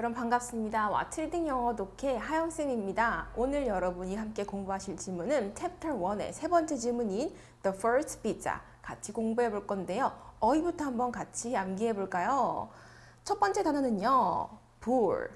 여러분 반갑습니다. 와트리딩 영어 독해 하영쌤입니다. 오늘 여러분이 함께 공부하실 질문은 챕터 1의 세 번째 질문인 The First Pizza 같이 공부해 볼 건데요. 어휘부터 한번 같이 암기해 볼까요? 첫 번째 단어는요. poor,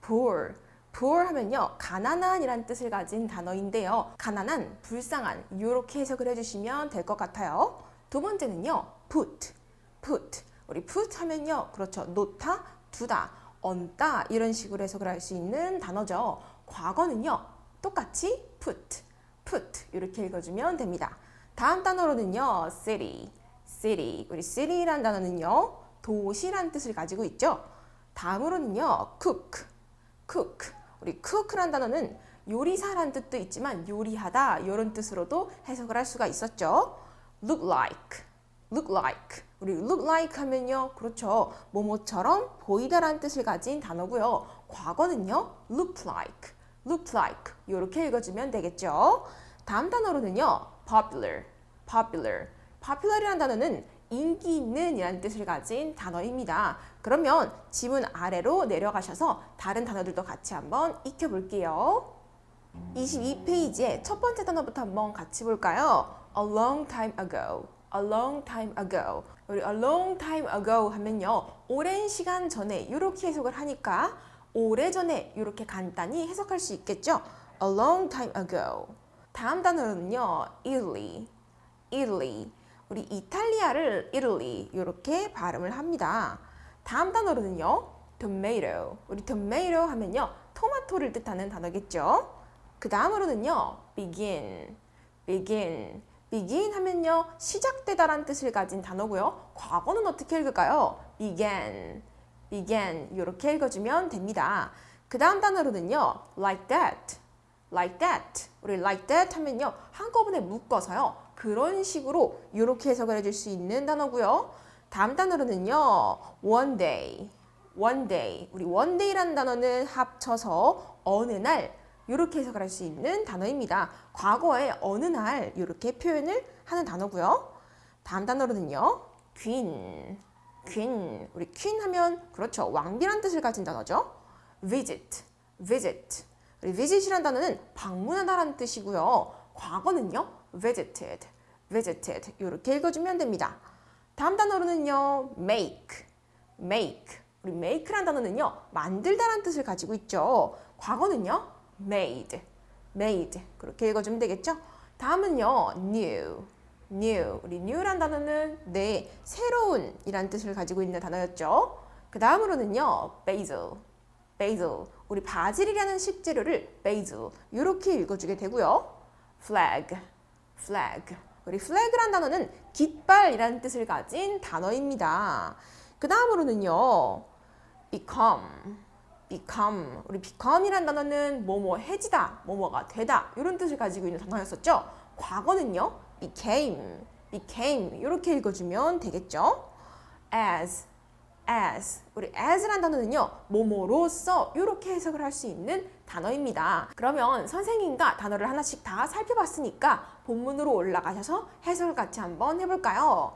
poor, poor 하면요. 가난한이란 뜻을 가진 단어인데요. 가난한, 불쌍한 이렇게 해석을 해주시면 될 것 같아요. 두 번째는요. put, put. 우리 put 하면요. 그렇죠. 놓다, 두다, 얹다 이런 식으로 해석을 할 수 있는 단어죠. 과거는요. 똑같이 put, put 이렇게 읽어주면 됩니다. 다음 단어로는요. city, city. 우리 city란 단어는요. 도시란 뜻을 가지고 있죠. 다음으로는요. cook, cook. 우리 cook란 단어는 요리사란 뜻도 있지만 요리하다 이런 뜻으로도 해석을 할 수가 있었죠. look like, look like. 우리 look like 하면요. 그렇죠. 뭐뭐처럼 보이다라는 뜻을 가진 단어고요. 과거는요. look like, look like. 이렇게 읽어주면 되겠죠. 다음 단어로는요. popular, popular. popular이라는 단어는 인기 있는 이라는 뜻을 가진 단어입니다. 그러면 지문 아래로 내려가셔서 다른 단어들도 같이 한번 익혀볼게요. 22페이지의 첫 번째 단어부터 한번 같이 볼까요? A long time ago. A long time ago. 우리 a long time ago 하면요. 오랜 시간 전에 이렇게 해석을 하니까 오래전에 이렇게 간단히 해석할 수 있겠죠? A long time ago. 다음 단어는요. Italy. Italy. 우리 이탈리아를 Italy 이렇게 발음을 합니다. 다음 단어로는요. tomato. 우리 tomato 하면요. 토마토를 뜻하는 단어겠죠? 그 다음으로는요. begin. begin. Begin 하면요. 시작되다라는 뜻을 가진 단어고요. 과거는 어떻게 읽을까요? began. began. 이렇게 읽어주면 됩니다. 그 다음 단어로는요. like that. like that. 우리 like that 하면요. 한꺼번에 묶어서요. 그런 식으로 이렇게 해석을 해줄 수 있는 단어고요. 다음 단어로는요. one day. one day. 우리 one day라는 단어는 합쳐서 어느 날 이렇게 해석을 할 수 있는 단어입니다. 과거에 어느 날 이렇게 표현을 하는 단어고요. 다음 단어로는요. queen. queen. 우리 queen 하면 그렇죠. 왕비란 뜻을 가진 단어죠. visit. visit. 우리 visit이라는 단어는 방문하다라는 뜻이고요. 과거는요. visited. visited. 이렇게 읽어 주면 됩니다. 다음 단어로는요. make. make. 우리 make란 단어는요. 만들다라는 뜻을 가지고 있죠. 과거는요. Made. made. 그렇게 읽어주면 되겠죠? 다음은요. new. new. 우리 new란 단어는 네, 새로운 이란 뜻을 가지고 있는 단어였죠. 그 다음으로는요. basil. basil. 우리 바질이라는 식재료를 basil. 이렇게 읽어주게 되고요. flag. flag. 우리 flag란 단어는 깃발이라는 뜻을 가진 단어입니다. 그 다음으로는요. become. Become. 우리 become이란 단어는 뭐뭐 해지다, 뭐뭐가 되다 이런 뜻을 가지고 있는 단어였었죠. 과거는요. became. became 이렇게 읽어주면 되겠죠. as. as. 우리 as란 단어는요. 뭐뭐로서 이렇게 해석을 할 수 있는 단어입니다. 그러면 선생님과 단어를 하나씩 다 살펴봤으니까 본문으로 올라가셔서 해석을 같이 한번 해볼까요?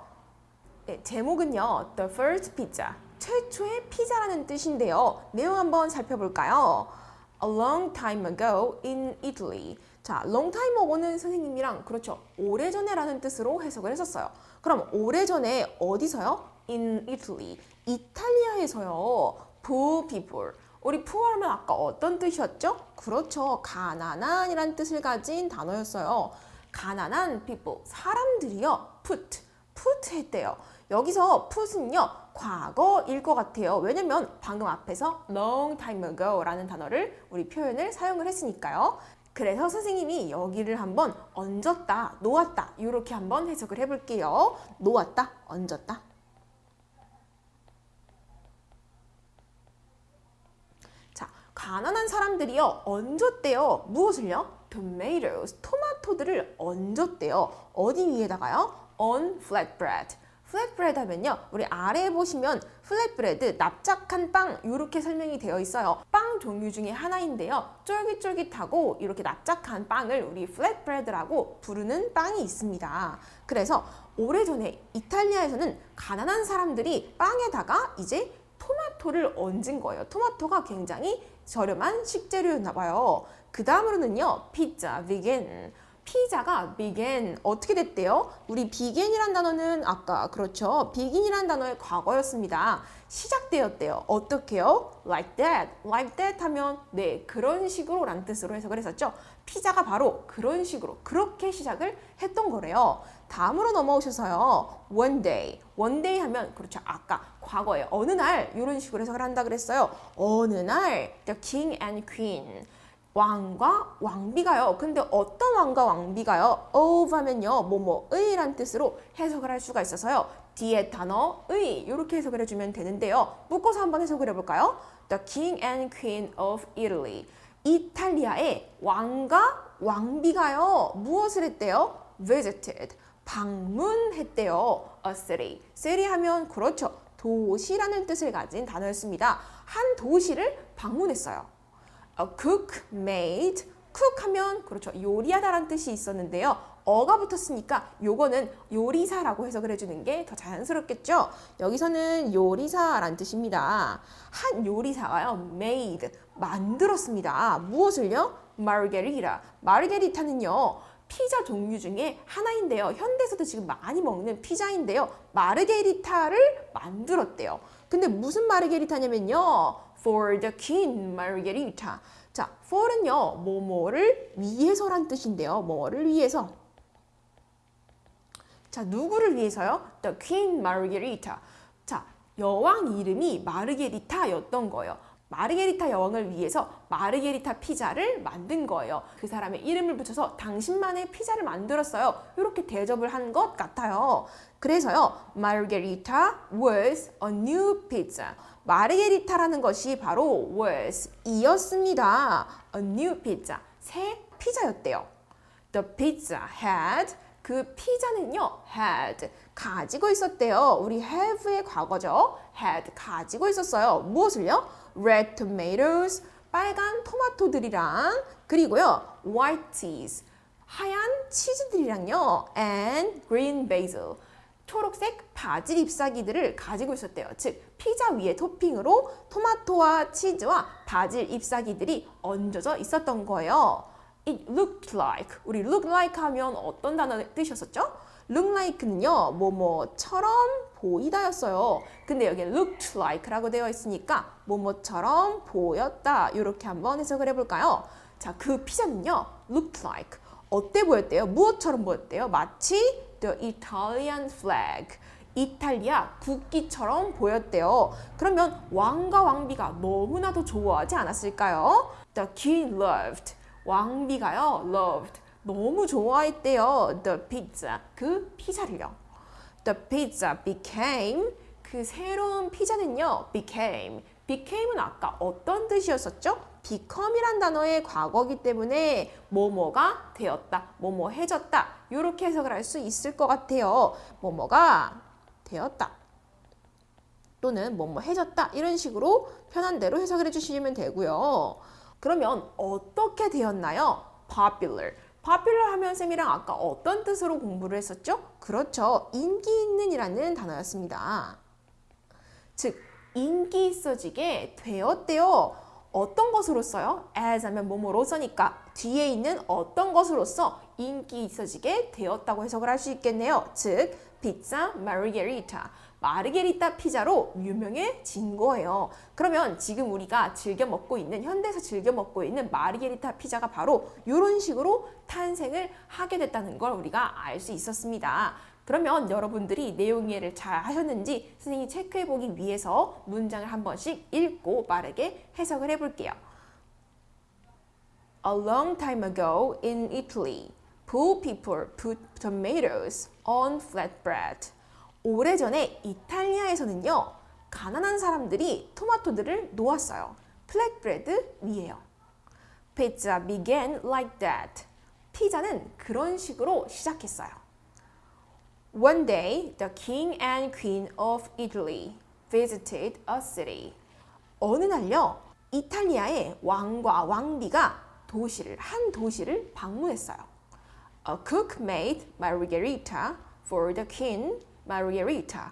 네, 제목은요. The First Pizza. 최초의 피자라는 뜻인데요. 내용 한번 살펴볼까요? A long time ago in Italy. 자, long time ago는 선생님이랑 그렇죠. 오래전에라는 뜻으로 해석을 했었어요. 그럼 오래전에 어디서요? In Italy. 이탈리아에서요. Poor people. 우리 poor 하면 아까 어떤 뜻이었죠? 그렇죠. 가난한이란 뜻을 가진 단어였어요. 가난한 people. 사람들이요. put. put 했대요. 여기서 put은요. 과거일 것 같아요. 왜냐면 방금 앞에서 long time ago라는 단어를 우리 표현을 사용을 했으니까요. 그래서 선생님이 여기를 한번 얹었다, 놓았다 이렇게 한번 해석을 해볼게요. 놓았다, 얹었다. 자, 가난한 사람들이요 얹었대요. 무엇을요? tomatoes, 토마토들을 얹었대요. 어디 위에다가요? on flatbread. 플랫브레드 하면요. 우리 아래에 보시면 플랫브레드, 납작한 빵 이렇게 설명이 되어 있어요. 빵 종류 중에 하나인데요. 쫄깃쫄깃하고 이렇게 납작한 빵을 우리 플랫브레드라고 부르는 빵이 있습니다. 그래서 오래전에 이탈리아에서는 가난한 사람들이 빵에다가 이제 토마토를 얹은 거예요. 토마토가 굉장히 저렴한 식재료였나 봐요. 그 다음으로는요, 피자, 비겐. 피자가 비겐 어떻게 됐대요? 우리 비겐이란 단어는 아까 그렇죠. 비긴이란 단어의 과거였습니다. 시작되었대요. 어떻게요? Like that, like that 하면 네 그런 식으로 라는 뜻으로 해석을 했었죠. 피자가 바로 그런 식으로 그렇게 시작을 했던 거래요. 다음으로 넘어오셔서요. One day, one day 하면 그렇죠. 아까 과거에 어느 날 이런 식으로 해석을 한다 그랬어요. 어느 날 the king and queen 왕과 왕비가요. 근데 어떤 왕과 왕비가요? of 하면요. 뭐뭐의란 뜻으로 해석을 할 수가 있어서요. 뒤에 단어 의 이렇게 해석을 해주면 되는데요. 묶어서 한번 해석을 해볼까요? The king and queen of Italy. 이탈리아의 왕과 왕비가요. 무엇을 했대요? visited. 방문했대요. a city. city 하면 그렇죠. 도시라는 뜻을 가진 단어였습니다. 한 도시를 방문했어요. A cook made. cook 하면 그렇죠. 요리하다라는 뜻이 있었는데요. 어가 붙었으니까 요거는 요리사라고 해석을 해주는 게 더 자연스럽겠죠? 여기서는 요리사라는 뜻입니다. 한 요리사가요 made 만들었습니다. 무엇을요? 마르게리타. 마르게리타는요 피자 종류 중에 하나인데요. 현대에서도 지금 많이 먹는 피자인데요. 마르게리타를 만들었대요 근데 무슨 마르게리타냐면요 for the king margarita. 자, for는요, 뭐뭐를 위해서란 뜻인데요. 뭐를 위해서. 자, 누구를 위해서요? The king margarita. 자, 여왕 이름이 마르게리타였던 거예요. 마르게리타 여왕을 위해서 마르게리타 피자를 만든 거예요. 그 사람의 이름을 붙여서 당신만의 피자를 만들었어요. 이렇게 대접을 한 것 같아요. 그래서요, Margherita was a new pizza. 마르게리타라는 것이 바로 was 이었습니다. A new pizza. 새 피자였대요. The pizza had 그 피자는요 had 가지고 있었대요. 우리 have의 과거죠. had 가지고 있었어요. 무엇을요? Red tomatoes 빨간 토마토들이랑 그리고요 white cheese 하얀 치즈들이랑요 and green basil 초록색 바질 잎사귀들을 가지고 있었대요. 즉 피자 위에 토핑으로 토마토와 치즈와 바질 잎사귀들이 얹어져 있었던 거예요. It looked like 우리 look like 하면 어떤 단어 뜻이었었죠? Look like는요 뭐뭐처럼 보이다였어요. 근데 여기 looked like라고 되어 있으니까 뭐뭐처럼 보였다 이렇게 한번 해석을 해볼까요? 자, 그 피자는요 looked like 어때 보였대요? 무엇처럼 보였대요? 마치 the Italian flag 이탈리아 국기처럼 보였대요. 그러면 왕과 왕비가 너무나도 좋아하지 않았을까요? The king loved 왕비가요 loved 너무 좋아했대요. The pizza 그 피자를요. The pizza became 그 새로운 피자는요 became became은 아까 어떤 뜻이었었죠? become이란 단어의 과거기 때문에 뭐뭐가 되었다, 뭐뭐 해졌다 이렇게 해석을 할 수 있을 것 같아요. 뭐뭐가 되었다 또는 뭐뭐 해졌다 이런 식으로 편한 대로 해석을 해주시면 되고요. 그러면 어떻게 되었나요? popular popular 하면 쌤이랑 아까 어떤 뜻으로 공부를 했었죠? 그렇죠. 인기 있는 이라는 단어였습니다. 즉, 인기 있어지게 되었대요. 어떤 것으로써요? as 하면 뭐뭐로서니까 뒤에 있는 어떤 것으로써 인기 있어지게 되었다고 해석을 할 수 있겠네요. 즉, 피자 마르게리타. 마르게리타 피자로 유명해진 거예요. 그러면 지금 우리가 즐겨 먹고 있는 현대에서 즐겨 먹고 있는 마르게리타 피자가 바로 이런 식으로 탄생을 하게 됐다는 걸 우리가 알 수 있었습니다. 그러면 여러분들이 내용 이해를 잘 하셨는지 선생님이 체크해 보기 위해서 문장을 한 번씩 읽고 빠르게 해석을 해 볼게요. A long time ago in Italy, poor people put tomatoes on flatbread. 오래전에 이탈리아에서는요, 가난한 사람들이 토마토들을 놓았어요. 플랫브레드 위에요. Pizza began like that. 피자는 그런 식으로 시작했어요. One day, the king and queen of Italy visited a city. 어느 날요, 이탈리아의 왕과 왕비가 도시를 한 도시를 방문했어요. A cook made margherita for the king margherita.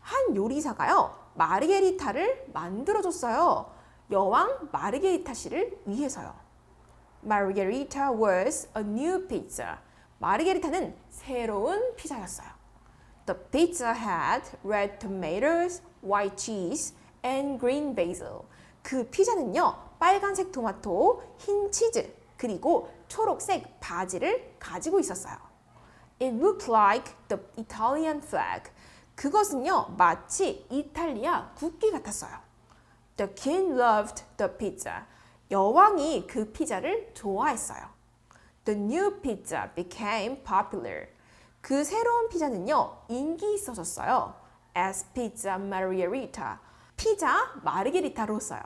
한 요리사가요 마르게리타를 만들어줬어요. 여왕 마르게리타 씨를 위해서요. Margherita was a new pizza. 마르게리타는 새로운 피자였어요. The pizza had red tomatoes, white cheese, and green basil. 그 피자는요, 빨간색 토마토, 흰 치즈, 그리고 초록색 바지를 가지고 있었어요. It looked like the Italian flag. 그것은요, 마치 이탈리아 국기 같았어요. The king loved the pizza. 여왕이 그 피자를 좋아했어요. The new pizza became popular. 그 새로운 피자는요, 인기 있어졌어요. As pizza margherita. 피자 마르게리타로서요.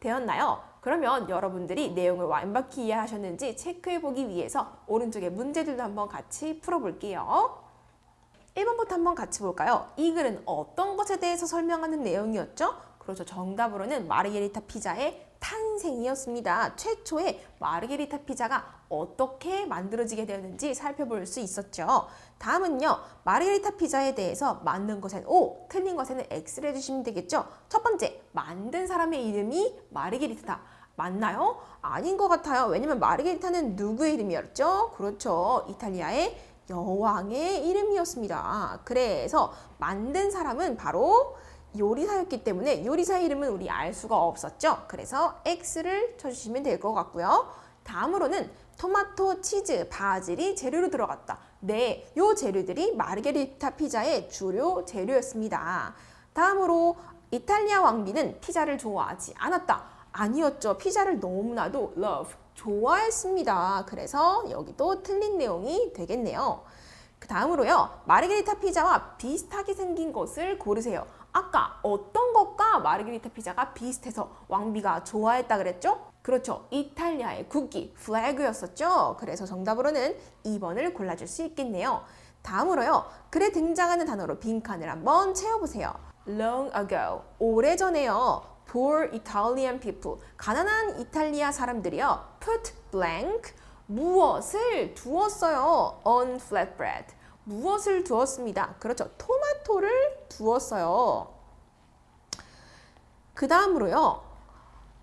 되었나요? 그러면 여러분들이 내용을 완벽히 이해하셨는지 체크해보기 위해서 오른쪽에 문제들도 한번 같이 풀어볼게요. 1번부터 한번 같이 볼까요? 이 글은 어떤 것에 대해서 설명하는 내용이었죠? 그렇죠. 정답으로는 마르게리타 피자의 탄생이었습니다. 최초의 마르게리타 피자가 어떻게 만들어지게 되었는지 살펴볼 수 있었죠. 다음은요. 마르게리타 피자에 대해서 맞는 것엔 O, 틀린 것에는 X를 해주시면 되겠죠. 첫 번째, 만든 사람의 이름이 마르게리타다. 맞나요? 아닌 것 같아요. 왜냐면 마르게리타는 누구의 이름이었죠? 그렇죠. 이탈리아의 여왕의 이름이었습니다. 그래서 만든 사람은 바로 요리사였기 때문에 요리사 이름은 우리 알 수가 없었죠. 그래서 X를 쳐주시면 될 것 같고요. 다음으로는 토마토, 치즈, 바질이 재료로 들어갔다. 네, 요 재료들이 마르게리타 피자의 주요 재료였습니다. 다음으로 이탈리아 왕비는 피자를 좋아하지 않았다. 아니었죠. 피자를 너무나도 love, 좋아했습니다. 그래서 여기도 틀린 내용이 되겠네요. 그 다음으로요. 마르게리타 피자와 비슷하게 생긴 것을 고르세요. 아까 어떤 것과 마르게리타 피자가 비슷해서 왕비가 좋아했다 그랬죠? 그렇죠. 이탈리아의 국기, 플래그였었죠. 그래서 정답으로는 2번을 골라줄 수 있겠네요. 다음으로요. 글에 등장하는 단어로 빈칸을 한번 채워보세요. Long ago, 오래전에요. Poor Italian people, 가난한 이탈리아 사람들이요. Put blank, 무엇을 두었어요? On flatbread. 무엇을 두었습니다. 그렇죠. 토마토를 두었어요. 그 다음으로요.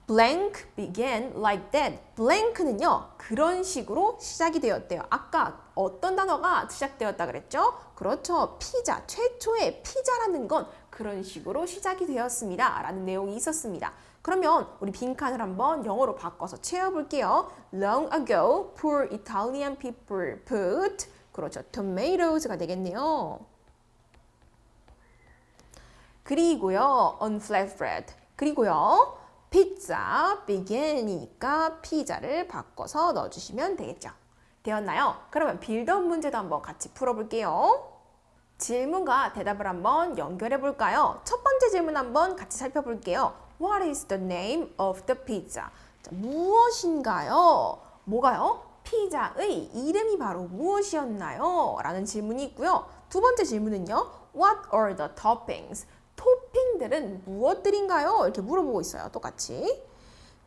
blank began like that. blank는요. 그런 식으로 시작이 되었대요. 아까 어떤 단어가 시작되었다 그랬죠? 그렇죠. 피자. 최초의 피자라는 건 그런 식으로 시작이 되었습니다. 라는 내용이 있었습니다. 그러면 우리 빈칸을 한번 영어로 바꿔서 채워볼게요. Long ago, poor Italian people put 그렇죠. tomatos가 되겠네요. 그리고요. on flatbread. 그리고요. 피자 begin이니까 피자를 바꿔서 넣어주시면 되겠죠. 되었나요? 그러면 빌드업 문제도 한번 같이 풀어볼게요. 질문과 대답을 한번 연결해 볼까요? 첫 번째 질문 한번 같이 살펴볼게요. What is the name of the pizza? 자, 무엇인가요? 뭐가요? 피자의 이름이 바로 무엇이었나요? 라는 질문이 있고요. 두 번째 질문은요. What are the toppings? 토핑들은 무엇들인가요? 이렇게 물어보고 있어요. 똑같이.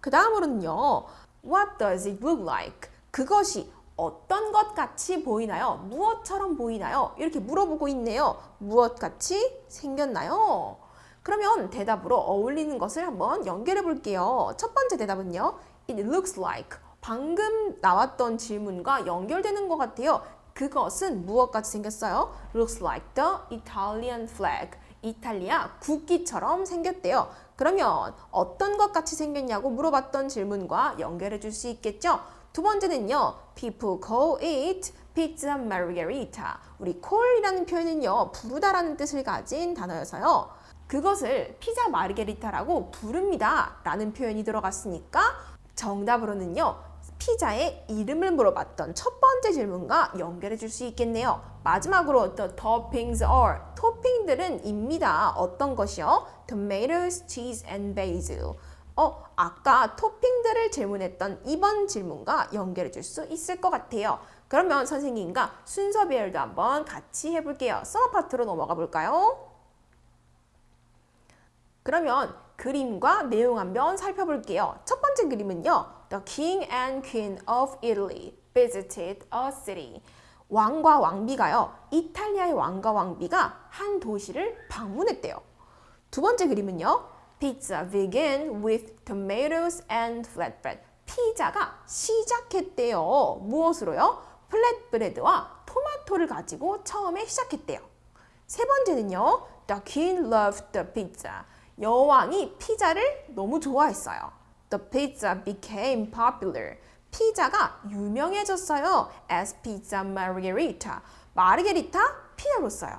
그 다음으로는요. What does it look like? 그것이 어떤 것 같이 보이나요? 무엇처럼 보이나요? 이렇게 물어보고 있네요. 무엇 같이 생겼나요? 그러면 대답으로 어울리는 것을 한번 연결해 볼게요. 첫 번째 대답은요. It looks like. 방금 나왔던 질문과 연결되는 것 같아요. 그것은 무엇같이 생겼어요? Looks like the Italian flag. 이탈리아 국기처럼 생겼대요. 그러면 어떤 것 같이 생겼냐고 물어봤던 질문과 연결해 줄 수 있겠죠? 두 번째는요. People call it pizza margherita. 우리 call이라는 표현은요. 부르다라는 뜻을 가진 단어여서요. 그것을 피자 마르게리타라고 부릅니다. 라는 표현이 들어갔으니까 정답으로는요. 피자의 이름을 물어봤던 첫 번째 질문과 연결해 줄 수 있겠네요. 마지막으로 the toppings are 토핑들은 입니다. 어떤 것이요? tomatoes, cheese and basil. 어, 아까 토핑들을 질문했던 이번 질문과 연결해 줄 수 있을 것 같아요. 그러면 선생님과 순서 배열도 한번 같이 해볼게요. 서너 파트로 넘어가 볼까요? 그러면 그림과 내용 한번 살펴볼게요. 첫 번째 그림은요. The King and Queen of Italy visited a city. 왕과 왕비가요. 이탈리아의 왕과 왕비가 한 도시를 방문했대요. 두 번째 그림은요. Pizza began with tomatoes and flatbread. 피자가 시작했대요. 무엇으로요? 플랫브레드와 토마토를 가지고 처음에 시작했대요. 세 번째는요. The king loved the pizza. 여왕이 피자를 너무 좋아했어요. The pizza became popular. 피자가 유명해졌어요. As pizza margherita. 마르게리타 피자로써요.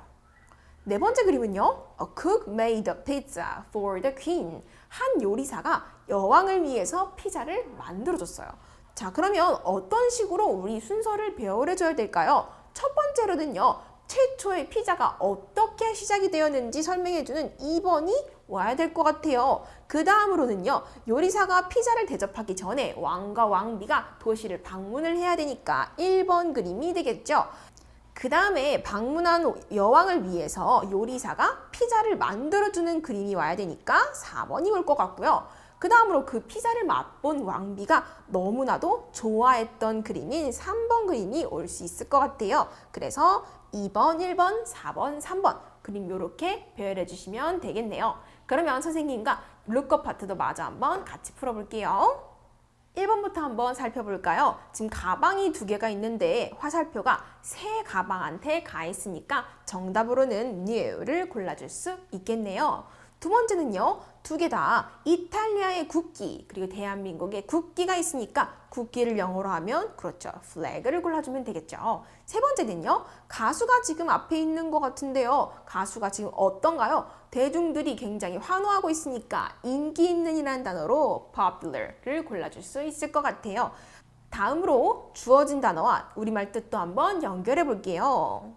네 번째 그림은요. A cook made a pizza for the queen. 한 요리사가 여왕을 위해서 피자를 만들어줬어요. 자, 그러면 어떤 식으로 우리 순서를 배열해줘야 될까요? 첫 번째로는요. 최초의 피자가 어떻게 시작이 되었는지 설명해주는 2번이 와야 될 것 같아요. 그 다음으로는요. 요리사가 피자를 대접하기 전에 왕과 왕비가 도시를 방문을 해야 되니까 1번 그림이 되겠죠. 그 다음에 방문한 여왕을 위해서 요리사가 피자를 만들어주는 그림이 와야 되니까 4번이 올 것 같고요. 그 다음으로 그 피자를 맛본 왕비가 너무나도 좋아했던 그림인 3번 그림이 올 수 있을 것 같아요. 그래서 2번, 1번, 4번, 3번 그림 이렇게 배열해 주시면 되겠네요. 그러면 선생님과 룩업 파트도 마저 한번 같이 풀어볼게요. 1번부터 한번 살펴볼까요? 지금 가방이 두 개가 있는데 화살표가 세 가방한테 가 있으니까 정답으로는 new를 골라줄 수 있겠네요. 두 번째는요, 두 개 다 이탈리아의 국기, 그리고 대한민국의 국기가 있으니까 국기를 영어로 하면, 그렇죠, flag를 골라주면 되겠죠. 세 번째는요, 가수가 지금 앞에 있는 것 같은데요. 가수가 지금 어떤가요? 대중들이 굉장히 환호하고 있으니까 인기 있는 이라는 단어로 popular를 골라줄 수 있을 것 같아요. 다음으로 주어진 단어와 우리말 뜻도 한번 연결해 볼게요.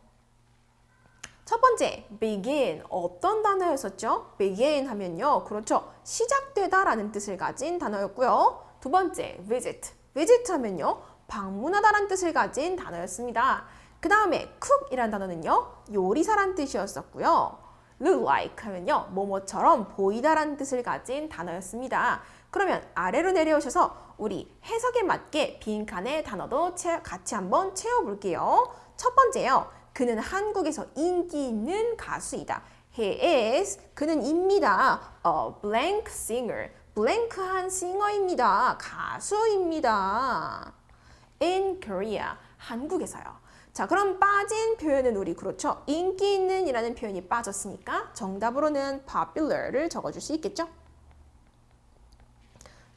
첫 번째, begin. 어떤 단어였었죠? begin 하면요. 그렇죠. 시작되다 라는 뜻을 가진 단어였고요. 두 번째, visit. visit 하면요. 방문하다 라는 뜻을 가진 단어였습니다. 그 다음에 cook 이란 단어는요. 요리사란 뜻이었었고요. look like 하면요. 뭐뭐처럼 보이다 라는 뜻을 가진 단어였습니다. 그러면 아래로 내려오셔서 우리 해석에 맞게 빈칸의 단어도 채- 같이 한번 채워볼게요. 첫 번째요. 그는 한국에서 인기 있는 가수이다. He is 그는 입니다. A blank singer. 블랭크한 싱어입니다. 가수입니다. In Korea. 한국에서요. 자, 그럼 빠진 표현은 우리 그렇죠. 인기 있는 이라는 표현이 빠졌으니까 정답으로는 popular를 적어줄 수 있겠죠?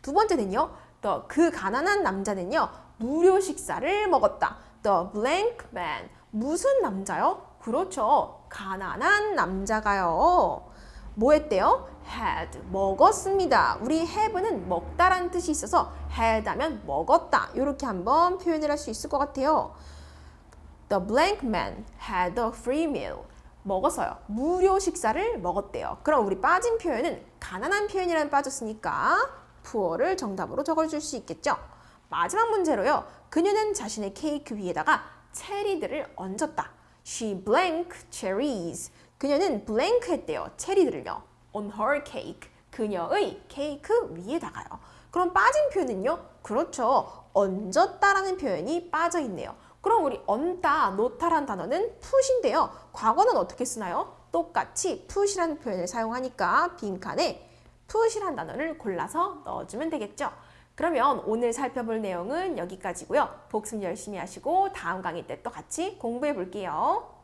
두 번째는요. The 그 가난한 남자는요. 무료 식사를 먹었다. The blank man. 무슨 남자요? 그렇죠. 가난한 남자가요. 뭐 했대요? had 먹었습니다. 우리 have는 먹다라는 뜻이 있어서 had 하면 먹었다. 이렇게 한번 표현을 할 수 있을 것 같아요. The blank man had a free meal. 먹었어요. 무료 식사를 먹었대요. 그럼 우리 빠진 표현은 가난한 표현이라는 빠졌으니까 poor를 정답으로 적어줄 수 있겠죠. 마지막 문제로요. 그녀는 자신의 케이크 위에다가 체리들을 얹었다. She blank cherries. 그녀는 blank 했대요. 체리들을요. On her cake. 그녀의 케이크 위에다가요. 그럼 빠진 표현은요? 그렇죠. 얹었다라는 표현이 빠져 있네요. 그럼 우리 얹다, 놓다란 단어는 푸시인데요. 과거는 어떻게 쓰나요? 똑같이 푸시라는 표현을 사용하니까 빈칸에 푸시란 단어를 골라서 넣어주면 되겠죠. 그러면 오늘 살펴볼 내용은 여기까지고요. 복습 열심히 하시고 다음 강의 때 또 같이 공부해 볼게요.